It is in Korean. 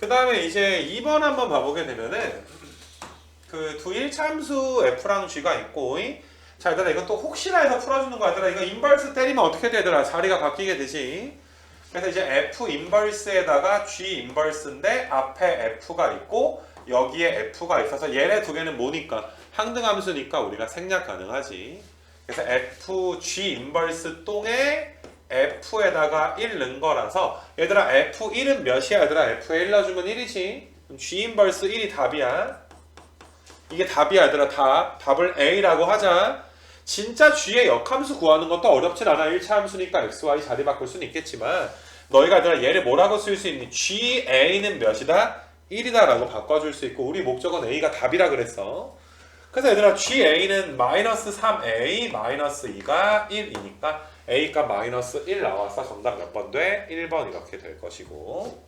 그 다음에 이제 2번 한번 봐보게 되면은 그 두 일 참수 f랑 g가 있고 이? 자 얘들아 이건 또 혹시나 해서 풀어주는 거야. 얘들아 이거 인버스 때리면 어떻게 되더라 자리가 바뀌게 되지. 그래서 이제 f 인버스에다가 g 인버스인데 앞에 f가 있고 여기에 f가 있어서 얘네 두 개는 뭐니까? 항등함수니까 우리가 생략 가능하지. 그래서 f g 인버스 똥에 f에다가 1 넣은 거라서 얘들아 f1은 몇이야 얘들아? F에 1 넣어주면 1이지. 그럼 g 인버스 1이 답이야. 이게 답이야 얘들아 답. 답을 a라고 하자. 진짜 g의 역함수 구하는 것도 어렵진 않아. 1차 함수니까 x, y 자리 바꿀 수는 있겠지만. 너희가 얘들아 얘를 뭐라고 쓸 수 있니? Ga는 몇이다? 1이다 라고 바꿔줄 수 있고 우리 목적은 a가 답이라 그랬어 그래서 얘들아 ga는 마이너스 3a 마이너스 2가 1이니까 a가 마이너스 1 나와서 정답 몇 번 돼? 1번 이렇게 될 것이고